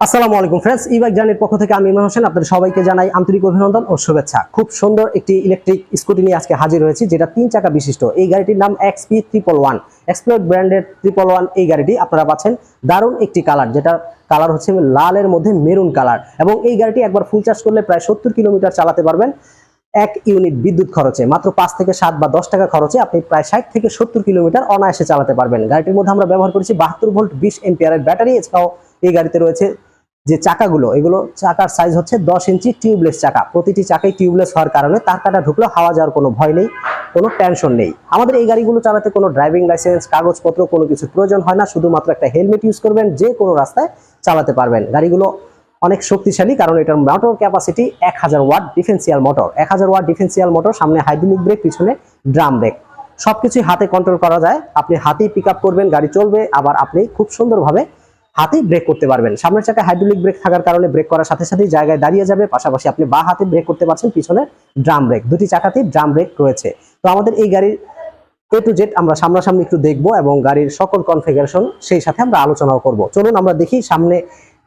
আসসালামু আলাইকুম ফ্রেন্ডস ই বাইক জার্নির পক্ষ থেকে আমি ইমরান হোসেন, আপনাদের সবাইকে জানাই আন্তরিক অভিনন্দন ও শুভেচ্ছা। খুব সুন্দর একটি ইলেকট্রিক স্কুটি নিয়ে আজকে হাজির হয়েছি, যেটা তিন চাকা বিশিষ্ট। এই গাড়িটির নাম এক্সপি ট্রিপল ওয়ান এক্সপ্লোর ব্র্যান্ডের ট্রিপল ওয়ান এই গাড়িটি আপনারা পাচ্ছেন। দারুণ একটি কালার যেটা কালার হচ্ছে লালের মধ্যে মেরুন কালার এবং এই গাড়িটি একবার ফুল চার্জ করলে প্রায় সত্তর কিলোমিটার চালাতে পারবেন। এক ইউনিট বিদ্যুৎ খরচে, মাত্র পাঁচ থেকে সাত বা দশ টাকা খরচে আপনি প্রায় ষাট থেকে সত্তর কিলোমিটার অনায়াসে চালাতে পারবেন। গাড়িটির মধ্যে আমরা ব্যবহার করেছি বাহাত্তর ভোল্ট বিশ এম্পিয়ারের ব্যাটারি এছাড়াও এই গাড়িতে রয়েছে যে চাকাগুলো, এগুলো চাকার সাইজ হচ্ছে দশ ইঞ্চি টিউবলেস চাকা। প্রতিটি চাকাই টিউবলেস হওয়ার কারণে তার কাটা ঢুকলেও হাওয়া যাওয়ার কোনো ভয় নেই, কোনো টেনশন নেই। আমাদের এই গাড়িগুলো চালাতে কোনো ড্রাইভিং লাইসেন্স কাগজপত্র কোনো কিছু প্রয়োজন হয় না, শুধুমাত্র একটা হেলমেট ইউজ করবেন, যে কোনো রাস্তায় চালাতে পারবেন। গাড়িগুলো অনেক শক্তিশালী, কারণ এটার মোটর ক্যাপাসিটি এক হাজার ওয়াট ডিফেন্সিয়াল মোটর এক হাজার ওয়াট ডিফেন্সিয়াল মোটর সামনে হাইড্রোলিক ব্রেক পিছনে ড্রাম ব্রেক সবকিছুই হাতে কন্ট্রোল করা যায়। আপনি হাতেই পিক করবেন, গাড়ি চলবে, আবার আপনি খুব সুন্দরভাবে হাতেই ব্রেক করতে পারবেন। সামনের চাকায় হাইড্রোলিক ব্রেক থাকার কারণে ব্রেক করার সাথে সাথেই জায়গায় দাঁড়িয়ে যাবে। পাশাপাশি আপনি বা হাতে ব্রেক করতে পারছেন, পিছনে ড্রাম ব্রেক দুটি চাকাতেই ড্রাম ব্রেক রয়েছে। তো আমাদের এই গাড়ির এ টু জেড আমরা সামনাসামনি একটু দেখব এবং গাড়ির সকল কনফিগারেশন সেই সাথে আমরা আলোচনাও করব। চলুন আমরা দেখি সামনে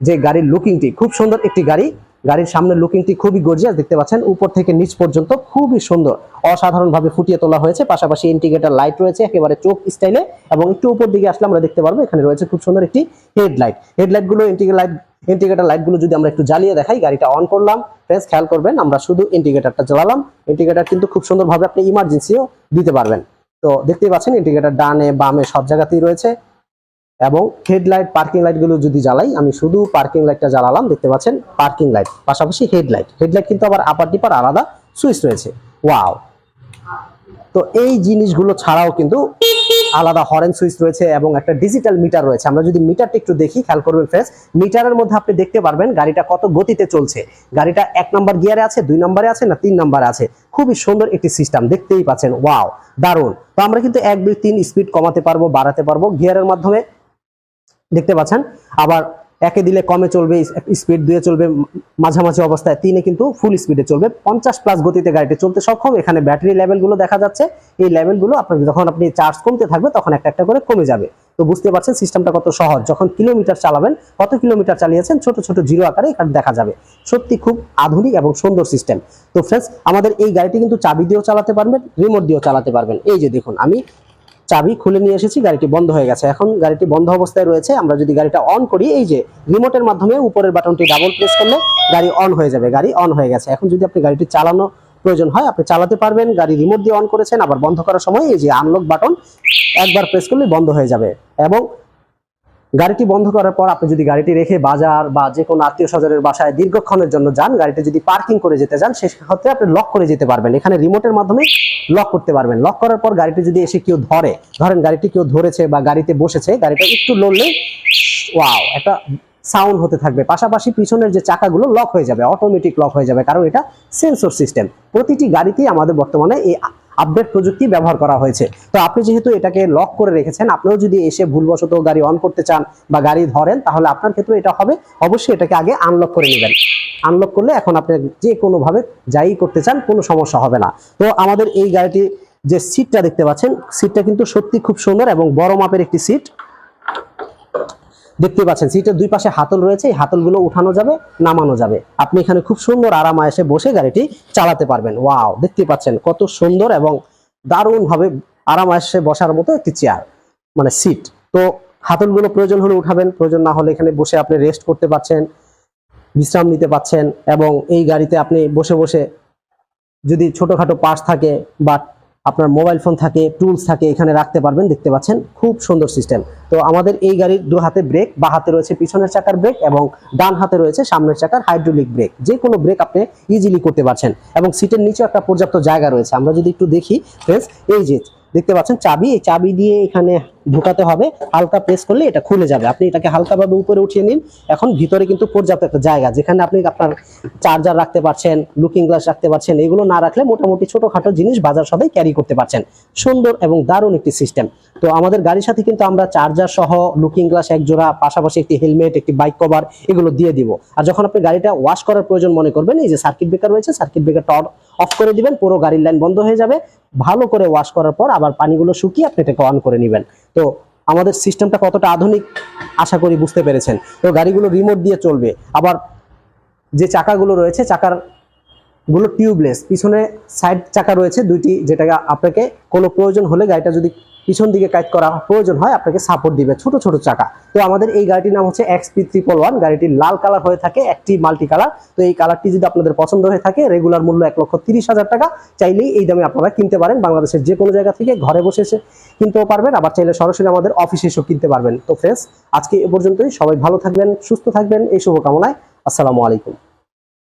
যে গাড়ির লুকিংটি খুব সুন্দর একটি গাড়ি। গাড়ির সামনের লুকিংটি খুবই গর্জিয়াস দেখতে পাচ্ছেন? উপর থেকে নিচ পর্যন্ত খুবই সুন্দর। অসাধারণভাবে ফুটিয়ে তোলা হয়েছে, পাশাপাশি ইন্ডিকেটর লাইট রয়েছে, একেবারে চোখ স্টাইলে এবং একটু উপর দিকে আসলে আমরা দেখতে পারব, এখানে রয়েছে খুব সুন্দর একটি হেডলাইট হেডলাইটগুলো ইন্ডিকেটর লাইট ইন্ডিকেটর লাইটগুলো যদি আমরা একটু জ্বালিয়ে দেখাই, গাড়িটা অন করলাম ফ্রেন্ডস খেয়াল করবেন, আমরা শুধু ইন্ডিকেটরটা জ্বালালাম। ইন্ডিকেটর কিন্তু খুব সুন্দরভাবে আপনি ইমার্জেন্সিও দিতে পারবেন। তো দেখতেই পাচ্ছেন ইন্ডিকেটর ডানে, বামে সব জায়গাতেই রয়েছে। এবং হেডলাইট পার্কিং লাইটগুলো যদি জ্বালাই, আমি শুধু পার্কিং লাইটটা জ্বালালাম, দেখতে পাচ্ছেন, পার্কিং লাইট, পাশাপাশি হেডলাইট হেডলাইট কিন্তু আবার আপার ডিপার আলাদা সুইচ রয়েছে। ওয়াও তো এই জিনিসগুলো ছাড়াও কিন্তু আলাদা হরেন সুইচ রয়েছে এবং একটা ডিজিটাল মিটার রয়েছে। আমরা যদি মিটারটা একটু দেখি, খেয়াল করবেন ফ্রেন্ডস মিটারের মধ্যে আপনি দেখতে পারবেন গাড়িটা কত গতিতে চলছে। গাড়িটা এক নম্বর গিয়ারে আছে, দুই নম্বরে আছে, না তিন নম্বরে আছে। খুবই সুন্দর একটি সিস্টেম দেখতেই পাচ্ছেন। ওয়াও দারুণ! তো আমরা কিন্তু এক দুই তিন স্পিড কমাতে পারব, বাড়াতে পারব। গিয়ারের মাধ্যমে দেখতে পাচ্ছেন। আবার একে দিলে কমে চলবে, স্পিড দিয়ে চলবে, মাঝামাঝি অবস্থায় তিনে কিন্তু ফুল স্পিডে চলবে। পঞ্চাশ প্লাস গতিতে গাড়িটি চলতে সক্ষম। এখানে ব্যাটারি লেভেলগুলো দেখা যাচ্ছে। এই লেভেলগুলো আপনার যখন আপনি চার্জ কমতে থাকবে, তখন একটা একটা করে কমে যাবে। তো বুঝতে পারছেন সিস্টেমটা কত সহজ। যখন কিলোমিটার চালাবেন, কত কিলোমিটার চালিয়েছেন, ছোট ছোট জিরো আকারে এখানে দেখা যাবে। সত্যি খুব আধুনিক এবং সুন্দর সিস্টেম তো ফ্রেন্ডস আমাদের এই গাড়িটি কিন্তু চাবি দিয়েও চালাতে পারবেন রিমোট দিয়েও চালাতে পারবেন। এই যে দেখুন, আমি চাবি খুলে নিয়ে এসেছি, গাড়িটি বন্ধ হয়ে গেছে। এখন গাড়িটি বন্ধ অবস্থায় রয়েছে। আমরা যদি গাড়িটা অন করি, এই যে রিমোটের মাধ্যমে উপরের বাটনটি ডাবল প্রেস করলে গাড়ি অন হয়ে যাবে। গাড়ি অন হয়ে গেছে। এখন যদি আপনি গাড়িটি চালানো প্রয়োজন হয়, আপনি চালাতে পারবেন। গাড়ি রিমোট দিয়ে অন করেছেন, আবার বন্ধ করার সময় এই যে আনলক বাটন একবার প্রেস করলে বন্ধ হয়ে যাবে। এবং গাড়িটি বন্ধ করার পর আপনি যদি গাড়িটি রেখে বাজার বা যে কোনো আত্মীয় স্বজনের বাসায় দীর্ঘক্ষণের জন্য যান, গাড়িটি যদি পার্কিং করে যেতে যান সেক্ষেত্রে আপনি লক করে যেতে পারবেন। এখানে রিমোটের মাধ্যমে লক করতে পারবেন। লক করার পর গাড়িটি যদি এসে কেউ ধরে, ধরেন গাড়িটি কেউ ধরেছে বা গাড়িতে বসেছে, গাড়িটা একটু লড়লেই ওয়াও, একটা সাউন্ড হতে থাকবে। পাশাপাশি পিছনের যে চাকাগুলো লক হয়ে যাবে, অটোমেটিক লক হয়ে যাবে, কারণ এটা সেন্সর সিস্টেম। প্রতিটি গাড়িতেই আমাদের বর্তমানে এই আপডেট প্রযুক্তি ব্যবহার করা হয়েছে। তো আপনি যেহেতু এটাকে লক করে রেখেছেন, আপনিও যদি এসে ভুলবশত গাড়ি অন করতে চান বা গাড়ি ধরেন, তাহলে আপনার ক্ষেত্রে এটা হবে। অবশ্যই এটাকে আগে আনলক করে নেবেন। আনলক করলে এখন আপনি যে কোনোভাবে যাই করতে চান, কোনো সমস্যা হবে না। তো আমাদের এই গাড়িটি যে সিটটা দেখতে পাচ্ছেন সিটটা কিন্তু সত্যি খুব সুন্দর এবং বড় মাপের একটি সিট দেখতে পাচ্ছেন, সিটের দুই পাশে হাতল রয়েছে, এই হাতলগুলো উঠানো যাবে, নামানো যাবে। আপনি এখানে খুব সুন্দর আরাম এসে বসে গাড়িটি চালাতে পারবেন। ওয়াও, দেখতে পাচ্ছেন কত সুন্দর এবং দারুণভাবে আরাম এসে বসার মতো একটি চেয়ার মানে সিট। তো হাতলগুলো প্রয়োজন হলে উঠাবেন, প্রয়োজন না হলে এখানে বসে আপনি রেস্ট করতে পারছেন, বিশ্রাম নিতে পাচ্ছেন এবং এই গাড়িতে আপনি বসে বসে যদি ছোটখাটো পার্স থাকে বা আপনার মোবাইল ফোন থাকে, টুলস থাকে, এখানে রাখতে পারবেন, দেখতে পাচ্ছেন, খুব সুন্দর সিস্টেম। তো আমাদের এই গাড়ির দু হাতে ব্রেক বা হাতে রয়েছে পিছনের চাকার ব্রেক এবং ডান হাতে রয়েছে সামনের চাকার হাইড্রোলিক ব্রেক যে কোনো ব্রেক আপনি ইজিলি করতে পারছেন। এবং সিটের নিচেও একটা পর্যাপ্ত জায়গা রয়েছে। আমরা যদি একটু দেখি ফ্রেন্ডস এই যে, দেখতে পাচ্ছেন, চাবি, এই চাবি দিয়ে এখানে ঢোকাতে হবে, হালকা প্রেস করলে এটা খুলে যাবে। আপনি এটাকে হালকাভাবে উপরে উঠিয়ে নিন। এখন ভিতরে কিন্তু পর্যাপ্ত একটা জায়গা, যেখানে আপনি আপনার চার্জার রাখতে পারছেন লুকিং গ্লাস রাখতে পারছেন, এগুলো না রাখলে মোটামুটি ছোটখাটো জিনিস বাজার সবাই ক্যারি করতে পারছেন। সুন্দর এবং দারুণ একটি সিস্টেম তো আমাদের গাড়ির সাথে কিন্তু আমরা চার্জার সহ লুকিং গ্লাস এক জোড়া পাশাপাশি একটি হেলমেট একটি বাইক কভার এগুলো দিয়ে দিব। আর যখন আপনি গাড়িটা ওয়াশ করার প্রয়োজন মনে করবেন, এই যে সার্কিট ব্রেকার রয়েছে সার্কিট ব্রেকার ব্রেকারটা অফ করে দিবেন, পুরো গাড়ির লাইন বন্ধ হয়ে যাবে। ভালো করে ওয়াশ করার পর আবার পানিগুলো শুকিয়ে আপনি এটাকে অন করে নেবেন। তো আমাদের সিস্টেমটা কতটা আধুনিক আশা করি বুঝতে পেরেছেন। তো গাড়িগুলো রিমোট দিয়ে চলবে। আবার যে চাকাগুলো রয়েছে, চাকার গুলো টিউবলেস পিছনে সাইড চাকা রয়েছে, দুইটি যেটা আপনাকে কোনো প্রয়োজন হলে গাড়িটা যদি পিছন দিকে কাজ করা প্রয়োজন হয়, আপনাকে সাপোর্ট দিবে ছোট ছোট চাকা। তো আমাদের এই গাড়িটির নাম হচ্ছে এক্স পি ট্রিপল ওয়ান গাড়িটি লাল কালার হয়ে থাকে, একটি মাল্টি কালার তো এই কালারটি যদি আপনাদের পছন্দ হয়ে থাকে রেগুলার মূল্য এক লক্ষ তিরিশ হাজার টাকা, চাইলেই এই দামে আপনারা কিনতে পারেন। বাংলাদেশের যে কোনো জায়গা থেকে ঘরে বসে এসে কিনতেও পারবেন, আবার চাইলে সরাসরি আমাদের অফিসে এসেও কিনতে পারবেন। তো ফ্রেন্ডস আজকে এ পর্যন্তই। সবাই ভালো থাকবেন, সুস্থ থাকবেন। এই শুভকামনায়, আসসালামু আলাইকুম।